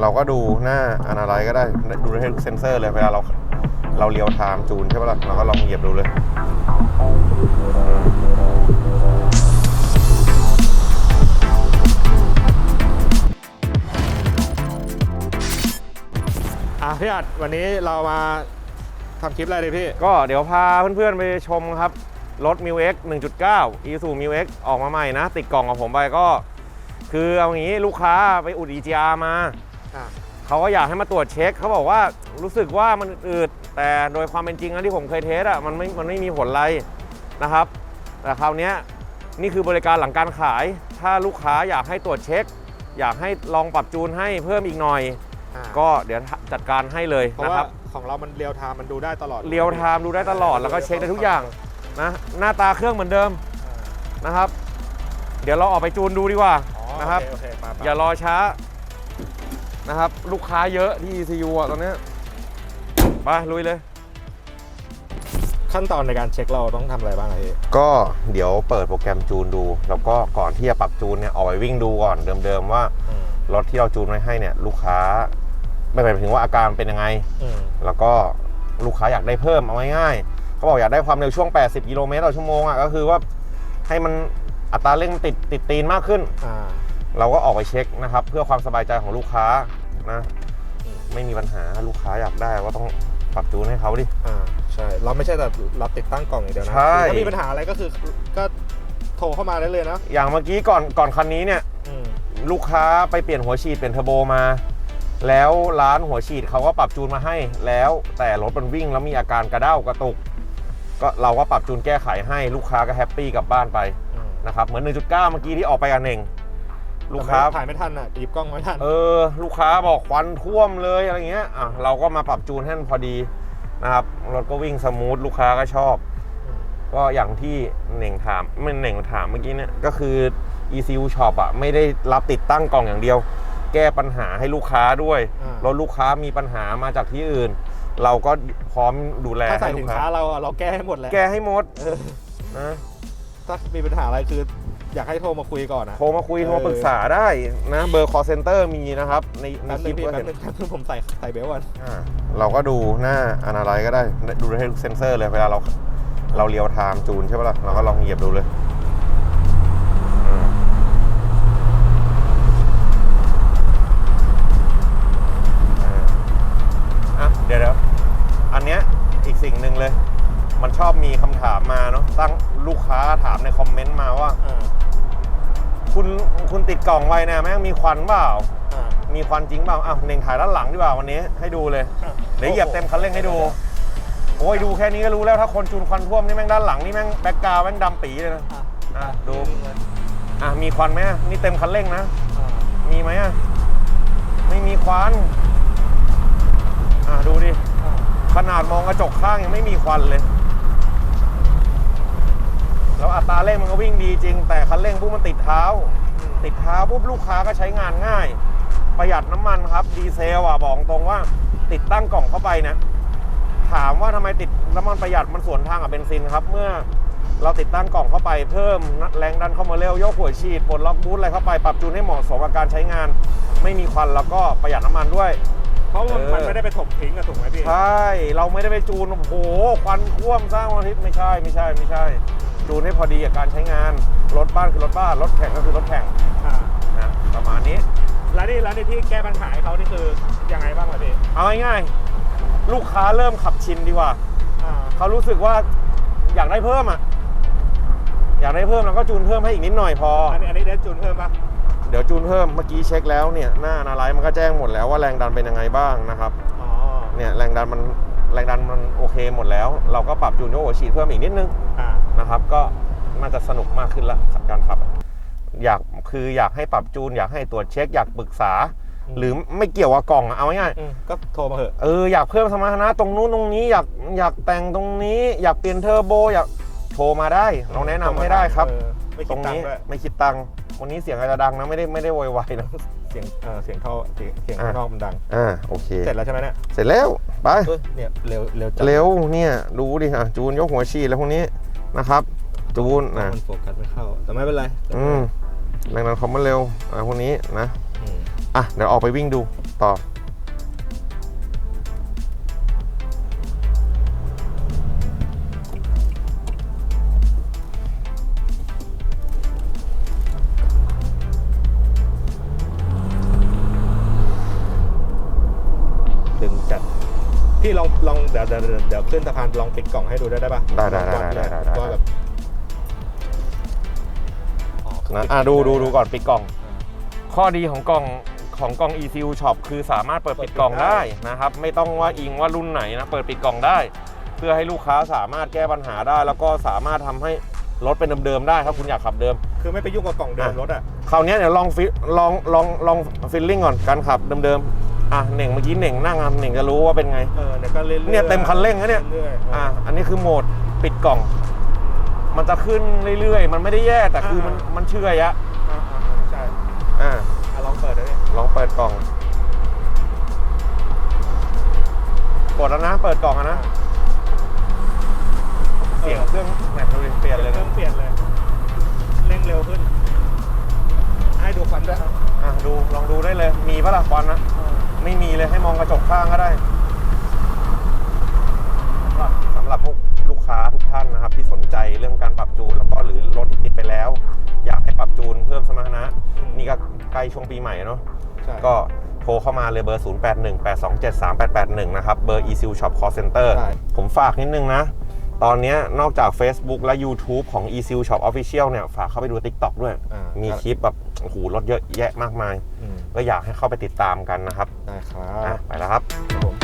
เราก็ดูหน้าอนาไลก็ได้ดูให้เซนเซอร์เลยเวลาเราเราเรียวไทม์จูนใช่ปะล่ะเราก็ลองเหยียบดูเลยอะพี่อัดวันนี้เรามาทำคลิปอะไรดีพี่ ก็เดี๋ยวพาเพื่อนๆไปชมครับ รถ m ิว X 1.9 Isuzu m ิว X ออกมาใหม่นะ ติดกล่องกับผมไปก็ คือเอางี้ลูกค้าไปอุด EGR มาอะ เขาก็อยากให้มาตรวจเช็คเขาบอกว่ารู้สึกว่ามันอืดแต่โดยความเป็นจริงนะที่ผมเคยเทสอะมันไม่มันไม่มีผลอะไรนะครับ แต่คราวเนี้ยนี่คือบริการหลังการขาย ถ้าลูกค้าอยากให้ตรวจเช็ค อยากให้ลองปรับจูนให้เพิ่มอีกหน่อยอะก็เดี๋ยวจัดการให้เลยเพราะนะคว่ารับของเรามันเรียวไทม์มันดูได้ตลอดเรียวไทม์ดูได้ตลอดแล้วก็เช็คได้ทุกอย่างนะหน้าตาเครื่องเหมือนเดิมอ่านะครับ เดี๋ยวเราออกไปจูนดูดีกว่าอ๋อนะครับโอเคโอเคไปไปอย่ารอช้า นะครับ ลูกค้าเยอะที่ ECU อะตอนเนี้ยไปลุยเลย ขั้นตอนในการเช็คเราต้องทำอะไรบ้างอะพี่ก็เดี๋ยวเปิดโปรแกรมจูนดู แล้วก็ก่อนที่จะปรับจูนเนี่ยออกไปวิ่งดูก่อนเดิมๆว่า อืมรถที่เราจูนไว้ให้เนี่ย ลูกค้า ไม่หมายถึงว่าอาการเป็นยังไง อืมแล้วก็ลูกค้าอยากได้เพิ่มเอาง่ายๆเขาบอกอยากได้ความเร็วช่วง 80 กิโลเมตรต่อชั่วโมงอะก็คือว่าให้มันอัตราเร่งมันติดติดตีนมากขึ้น อ่า เราก็ออกไปเช็คนะครับ เพื่อความสบายใจของลูกค้านะอืมไม่มีปัญหาลูกค้าอยากได้ก็ต้องปรับจูนให้เขาดิ อ่าใช่ เราไม่ใช่แต่เราติดตั้งกล่องอย่างเดียวนะใช่ คือถ้ามีปัญหาอะไรก็คือก็โทรเข้ามาได้เลยนะอย่างเมื่อกี้ก่อนก่อนคันนี้เนี่ย อืมลูกค้าไปเปลี่ยนหัวฉีดเปลี่ยนเทอร์โบมา แล้วร้านหัวฉีดเขาก็ปรับจูนมาให้แล้วแต่รถมันวิ่งแล้วมีอาการกระเด้ากระตุก ก็เราก็ปรับจูนแก้ไขให้ลูกค้าก็แฮปปี้กลับบ้านไปอืมนะครับเหมือน 1.9 เมื่อกี้ที่ออกไปกันเอง ลูกค้า แต่ไม่ถ่ายไม่ทันอะหยิบกล้องไม่ทัน เออ ลูกค้าบอกควันท่วมเลยอะไรเงี้ย อะ เราก็มาปรับจูนให้มันพอดีนะครับ รถก็วิ่งสมูท ลูกค้าก็ชอบมก็อย่างที่เหน่งถามไม่เหน่งถามเมื่อกี้เนี่ย ก็คือ ECU Shop อะ ไม่ได้รับติดตั้งกล่องอย่างเดียว แก้ปัญหาให้ลูกค้าด้วย อ่ารถลูกค้ามีปัญหามาจากที่อื่น เราก็พร้อมดูแลถ้าใส่ให้ลูสินกค้าค้า เราอะเราแก้ให้หมดแหละแก้ให้หมดเออนะ ถ้ามีปัญหาอะไรคือ อยากให้โทรมาคุยก่อนนะ โทรมาคุยเออโทรมาปรึกษาได้นะ เบอร์ call center มีนะครับ ในในแป๊บคนึลิงปพี่ก็แป๊เห็บนนึงแป๊บนึงผมใส่ใส่เบลต์ก่อนอ่าเราก็ดูหน้าอนาไลก็ได้ ดูให้เซนเซอร์เลย เวลาเราเราเรียวไทม์จูนใช่ปะล่ะ เราก็ลองเหยียบดูเลยอืมอ่าอะเดี๋ยวเดี๋ยวอันเนี้ยอีกสิ่งหนึ่งเลย มันชอบมีคำถามมาเนาะตั้งลูกค้าถามในคอมเมนต์มาว่า อ่าคุณคุณติดกล่องไว้เนี่ยแม่งมีควันเปล่า อ่า มีควันจริงเปล่าอะเน่งถ่ายด้านหลังดีกว่าวันนี้ให้ดูเลย เดี๋ยวเหยียบเต็มคันเร่งให้ดู โอ้ยดูแค่นี้ก็รู้แล้วถ้าคนจูนควันท่วมนี่แม่งด้านหลังนี่แม่งแบ็กกราวด์แม่งดำปีเลยนะ อะอะดู อะมีควันไหมอะนี่เต็มคันเร่งนะอ่ามีไหมอะ ไม่มีควัน อะดูดิอ่าขนาดมองกระจกข้างยังไม่มีควันเลย แล้วอัตราเร่งมันก็วิ่งดีจริง แต่คันเร่งปุ๊บมันติดเท้า ติดเท้าปุ๊บลูกค้าก็ใช้งานง่าย ประหยัดน้ำมันครับ ดีเซลอะบอกตรงว่าติดตั้งกล่องเข้าไปนะ ถามว่าทำไมติดน้ำมันประหยัดมันสวนทางกับเบนซินครับเมื่อเราติดตั้งกล่องเข้าไปเพิ่มแรงดันเข้ามาเร็วยกหัวฉีดปลดล็อกบูทอะไรเข้าไปปรับจูนให้เหมาะสมกับการใช้งาน ไม่มีควันแล้วก็ประหยัดน้ำมันด้วย เพราะมันเออมันไม่ได้ไปถมทิ้งอะถูกไหมพี่ใช่เราไม่ได้ไปจูนโอ้โหควันท่วมสร้างวันอาทิตย์ไม่ใช่ไม่ใช่ไม่ใช่ จูนให้พอดีกับการใช้งานรถบ้านคือรถบ้านรถแข่งก็คือรถแข่งอ่านะประมาณนี้ แล้วนี่แล้วนี่ที่แก้ปัญหาให้เขานี่คือยังไงบ้างล่ะพี่เอาง่ายๆลูกค้าเริ่มขับชินดีกว่า อ่าเขารู้สึกว่าอยากได้เพิ่มอะ อยากได้เพิ่มเราก็จูนเพิ่มให้อีกนิดหน่อยพอ อันนี้อันนี้เดนจูนเพิ่มปะเดี๋ยวจูนเพิ่มเมื่อกี้เช็คแล้วเนี่ยหน้านาไลท์มันก็แจ้งหมดแล้วว่าแรงดันเป็นยังไงบ้างนะครับ อ๋อเนี่ยแรงดันมันแรงดันมันโอเคหมดแล้ว เราก็ปรับจูนโยกหัวฉีดเพิ่มอีกนิดนึง อ่า นะครับ ก็น่าจะสนุกมากขึ้นละการขับ อยากคืออยากให้ปรับจูน อยากให้ตรวจเช็ค อยากปรึกษาอืมหรือไม่เกี่ยวกับกล่องอะเอาง่ายอืมก็โทรมาเถอะๆเอออยากเพิ่มสมรรถนะตรงนู้นตรงนี้อยากอยากแต่งตรงนี้ อยากเปลี่ยนเทอร์โบอยากโทรมาได้เราแนะนำให้ได้ครับเออไม่ตคิรดงตังนี้ค์ด้วยไม่คิดตังค์วันนี้เสียงอาจจะดังนะไม่ได้ไม่ได้โวยวายนะเสียงเออเสียงท่อเสียงเสียงอะข้างนอกมันดังอ่าโอเคเสร็จแล้วใช่ไหมเนี่ยเสร็จแล้วไปเออเนี่ยเร็วเร็วจัดเร็วเนี่ยดูดิอะจูนยกหัวฉีดแล้วพวกนี้ นะครับ จูนนะมันโฟกัสไม่เข้า แต่ไม่เป็นไรอืมแรงดันคอมมันเร็วอะไรพวกนี้นะอืมอะ เดี๋ยวออกไปวิ่งดูต่อ พี่ลองลองเดี๋ยวเดี๋ยวเดี๋ยวเดี๋ยวขึ้นสะพานลองปิดกล่องให้ดูได้ได้ปะได้ได้ได้วัได้ได้ได้ ว่าแบบอ๋อคือนะปิอะดูดูดูก่อนปิดกล่อง อ่า ข้อดีของกล่องของกล่อง ECU Shop คือสามารถเปิดปิดกล่องได้นะครับ ไม่ต้องว่าอิงว่ารุ่นไหนนะ เปิดปิดกล่องได้ เพื่อให้ลูกค้าสามารถแก้ปัญหาได้ แล้วก็สามารถทำให้รถเป็นเดิมๆได้ถ้าคุณอยากขับเดิม คือไม่ไปยุ่งกับกล่องเดิมอะ รถอะคราวเนี้ยเดี๋ยวลองฟิลองลองลองฟิลลิ่งก่อนการขับเดิมๆ อะเหน่งเมื่อกี้เหน่งนั่งอะเหน่งจะรู้ว่าเป็นไง เออเนี่ยก็เรื่อยๆเนี่ยเต็มคันเร่งนะเนี่ย รื่อยๆอะอันนี้คือโหมดปิดกล่อง มันจะขึ้นเรื่อยๆ มันไม่ได้แย่แต่คือมันมันเชื่อยะอ่าอ่าอ่าใช่อะอะลองเปิดดูดิลองเปิดกล่อง กดแล้วนะ เปิดกล่องอะนะ เสียงเครื่องแหมดูดิเปลี่ยนเลยเครื่นะองเปลี่ยนเลย เร่งเร็วขึ้นให้ ดูควันด้วยอะดูลองดูได้เลย มีปะล่ะควันนะไม่มีเลยให้มองกระจกข้างก็ได้สำหรับพวกลูกค้าทุกท่านนะครับ ที่สนใจเรื่องการปรับจูน แล้วก็หรือรถที่ติดไปแล้ว อยากให้ปรับจูนเพิ่มสมรรถนะ นี่ก็ใกล้ช่วงปีใหม่เนาะใช่ก็โทรเข้ามาเลยเบอร์ 0818273881 นะครับ เบอร์ ECU Shop Call Center ใช่ผมฝากนิดนึงนะ ตอนเนี้ยนอกจาก Facebook และ YouTube ของ ECU Shop Official เนี่ย ฝากเข้าไปดู TikTok ด้วยอ่ามีคลิปแบบ โอ้โหรถเยอะแยะมากมายอืมก็อยากให้เข้าไปติดตามกันนะครับได้ครัอะบไปแล้วครับ ครับผม